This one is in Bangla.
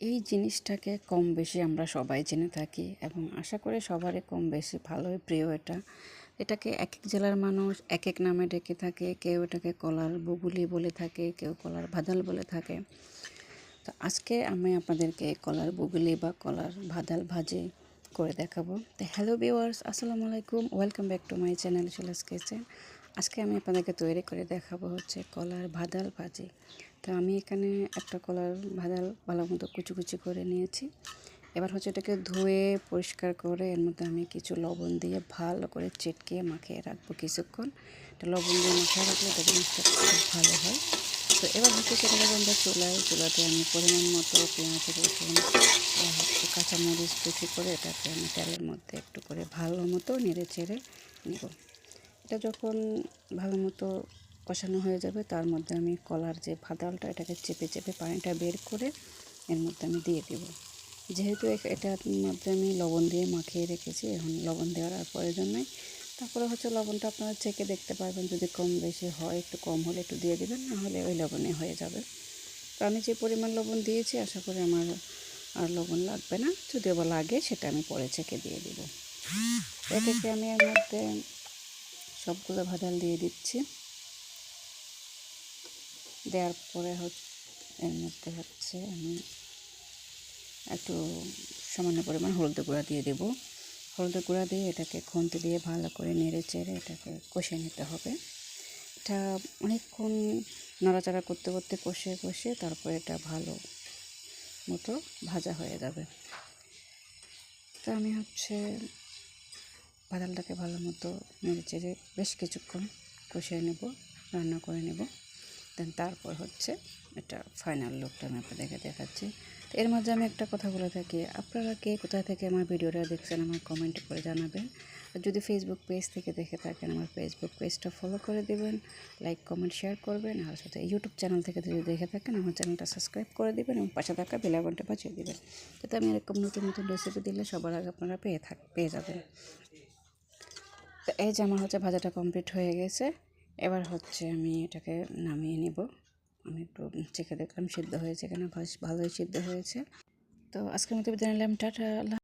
এই জিনিসটাকে কম বেশি আমরা সবাই জেনে থাকি এবং আশা করি সবারই কম বেশি ভালোই প্রিয় এটা। এটাকে এক এক জেলার মানুষ এক এক নামে ডেকে থাকে, কেউ এটাকে কলার বগুলি বলে থাকে, কেউ কলার ভাদাল বলে থাকে। তো আজকে আমি আপনাদেরকে কলার বগুলি বা কলার ভাদাল ভাজি করে দেখাবো। তো হ্যালো ভিওয়ার্স আসসালামু আলাইকুম, welcome back to my channel চলে কিচেন আজকে আমি আপনাদেরকে তৈরি করে দেখাবো হচ্ছে কলার ভাদাল ভাজি। তো আমি এখানে একটা কলার ভাজাল ভালো মতো কুচি কুচি করে নিয়েছি। এবার হচ্ছে এটাকে ধুয়ে পরিষ্কার করে এর মধ্যে আমি কিছু লবণ দিয়ে ভালো করে চেটকে মাখিয়ে রাখব কিছুক্ষণ। এটা লবণ দিয়ে মাখিয়ে রাখলে এটা জিনিসটা খুব ভালো হয়। তো এবার হচ্ছে সেটা আমরা চুলায়, চুলাতে আমি পরিমাণ মতো পেঁয়াজ, রসুন কাঁচামরিচ কুচি করে এটাকে আমি তেলের মধ্যে একটু করে ভালো মতো নেড়ে চেড়ে নেব। এটা যখন ভালো মতো কষানো হয়ে যাবে। তার মধ্যে আমি কলার যে ভাদালটা এটাকে চেপে চেপে পানিটা বের করে এর মধ্যে আমি দিয়ে দেব। যেহেতু এটার মধ্যে আমি লবণ দিয়ে মাখিয়ে রেখেছি, এখন লবণ দেওয়ার আর প্রয়োজন নেই। তারপরে হচ্ছে লবণটা আপনারা চেকে দেখতে পারবেন, যদি কম বেশি হয়, একটু কম হলে একটু দিয়ে দেবেন নাহলে ওই লবণে হয়ে যাবে। তো আমি যে পরিমাণ লবণ দিয়েছি, আশা করি আমার আর লবণ লাগবে না। যদি আবার লাগে, সেটা আমি পরে চেকে দিয়ে দিব। এটাকে আমি এর মধ্যে সবগুলো ভাজাল দিয়ে দিচ্ছি। দেওয়ার পরে হচ্ছে এর মধ্যে হচ্ছে আমি একটু সামান্য পরিমাণ হলুদ গুঁড়া দিয়ে দেব। হলুদ গুঁড়া দিয়ে এটাকে খুন্তি দিয়ে ভালো করে নেড়ে চেড়ে এটাকে কষে নিতে হবে। এটা অনেকক্ষণ নাড়াচাড়া করতে করতে কষে কষে তারপরে এটা ভালো মতো ভাজা হয়ে যাবে। তো আমি হচ্ছে বাদালটাকে ভালো মতো নেড়ে চেড়ে বেশ কিছুক্ষণ কষিয়ে নেব, রান্না করে নেব। দেন, তারপর হচ্ছে এটা ফাইনাল লুকটা আমি আপনাদেরকে দেখাচ্ছি। এর মাঝে আমি একটা কথা বলে থাকি, আপনারা কে কোথা থেকে আমার ভিডিওটা দেখছেন আমার কমেন্ট করে জানাবেন। আর যদি ফেসবুক পেজ থেকে দেখে থাকেন, আমার ফেসবুক পেজটা ফলো করে দেবেন লাইক কমেন্ট শেয়ার করবেন, আর সাথে ইউটিউব চ্যানেল থেকে যদি দেখে থাকেন, আমার চ্যানেলটা সাবস্ক্রাইব করে দেবেন এবং পাশে থাকা বেলাগনটা বাঁচিয়ে দেবেন। যাতে আমি এরকম নতুন নতুন রেসিপি দিলে সবার আগে আপনারা পেয়ে থাক, পেয়ে যাবেন। তো এই যে আমার হচ্ছে ভাজাটা কমপ্লিট হয়ে গেছে। এবার হচ্ছে আমি এটাকে নামিয়ে নিব। আমি একটু চেখে দেখলাম সিদ্ধ হয়েছে কেন ভালোই সিদ্ধ হয়েছে। তো আজকের মতো বিদায় নিলাম, টাটা